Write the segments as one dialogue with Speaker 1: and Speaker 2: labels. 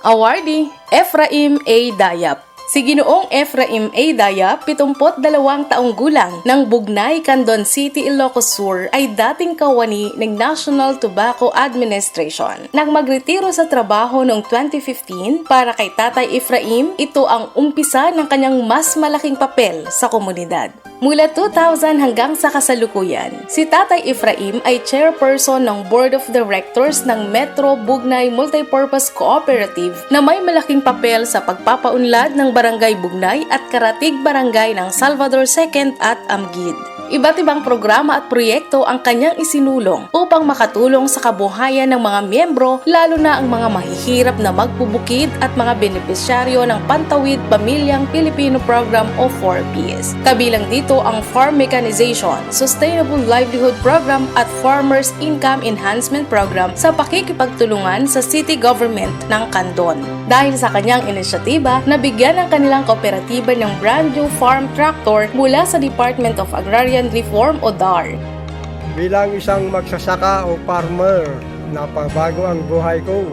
Speaker 1: Awardee, Ephraim A. Dayap. Si Ginoong Ephraim A. Dayap, 72 taong gulang ng Bugnay, Candon City, Ilocos Sur ay dating kawani ng National Tobacco Administration. Nang magretiro sa trabaho noong 2015 para kay Tatay Ephraim, ito ang umpisa ng kanyang mas malaking papel sa komunidad. Mula 2000 hanggang sa kasalukuyan, si Tatay Ephraim ay chairperson ng Board of Directors ng Metro Bugnay Multipurpose Cooperative na may malaking papel sa pagpapaunlad ng Barangay Bugnay at Karatig Barangay ng Salvador II at Amgid. Iba't ibang programa at proyekto ang kanyang isinulong upang makatulong sa kabuhayan ng mga miyembro lalo na ang mga mahihirap na magbubukid at mga benepisyaryo ng Pantawid Pamilyang Pilipino Program o 4Ps. Kabilang dito ang Farm Mechanization, Sustainable Livelihood Program at Farmers Income Enhancement Program sa pakikipagtulungan sa city government ng Candon. Dahil sa kanyang inisyatiba, nabigyan ng kanilang kooperatiba ng brand new farm tractor mula sa Department of Agrarian Reform o DAR.
Speaker 2: Bilang isang magsasaka o farmer, napabago ang buhay ko.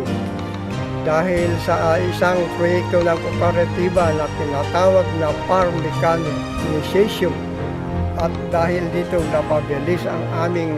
Speaker 2: Dahil sa isang proyekto ng kooperatiba na tinatawag na Farm Mechanization. At dahil dito napabilis ang aming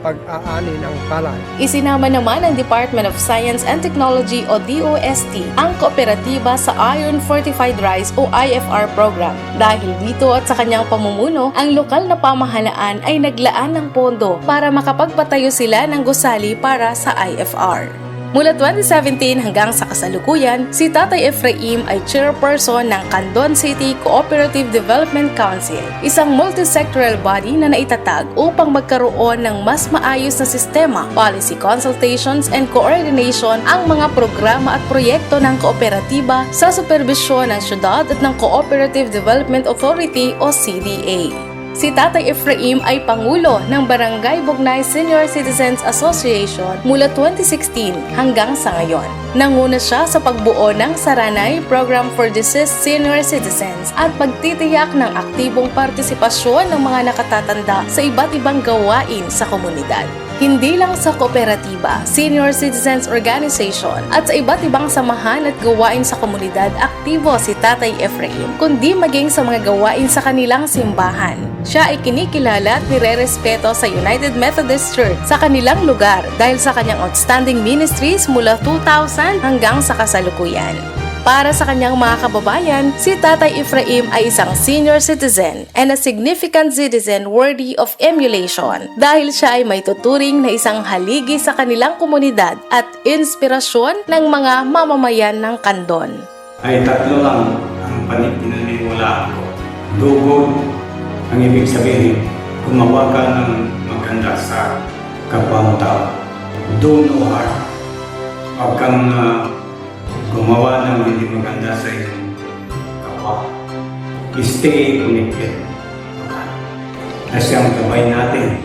Speaker 2: pag-aani ng palay.
Speaker 1: Isinama naman ng Department of Science and Technology o DOST ang kooperatiba sa Iron Fortified Rice o IFR program. Dahil dito at sa kanyang pamumuno, ang lokal na pamahalaan ay naglaan ng pondo para makapagpatayo sila ng gusali para sa IFR. Mula 2017 hanggang sa kasalukuyan, si Tatay Ephraim ay chairperson ng Candon City Cooperative Development Council, isang multisectoral body na naitatag upang magkaroon ng mas maayos na sistema, policy consultations and coordination ang mga programa at proyekto ng kooperatiba sa superbisyon ng syudad at ng Cooperative Development Authority o CDA. Si Tatay Ephraim ay Pangulo ng Barangay Bugnay Senior Citizens Association mula 2016 hanggang sa ngayon. Nanguna siya sa pagbuo ng Saranay Program for Deceased Senior Citizens at pagtitiyak ng aktibong partisipasyon ng mga nakatatanda sa iba't ibang gawain sa komunidad. Hindi lang sa kooperatiba, senior citizens organization at sa iba't ibang samahan at gawain sa komunidad aktibo si Tatay Ephraim, kundi maging sa mga gawain sa kanilang simbahan. Siya ay kinikilala at nirerespeto sa United Methodist Church sa kanilang lugar dahil sa kanyang outstanding ministries mula 2000 hanggang sa kasalukuyan. Para sa kanyang mga kababayan, si Tatay Ephraim ay isang senior citizen and a significant citizen worthy of emulation dahil siya ay may tuturing na isang haligi sa kanilang komunidad at inspirasyon ng mga mamamayan ng Kandon.
Speaker 3: ay tatlo lang ang panipinaniniwalaan ko. Dugod, ang ibig sabihin, gumawa ka ng maganda sa kapwa mo tao. Do no harm. Huwag kang ah, gumawa ng hindi maganda sa iyong kapwa. Stay connected. Kasi ang gabay natin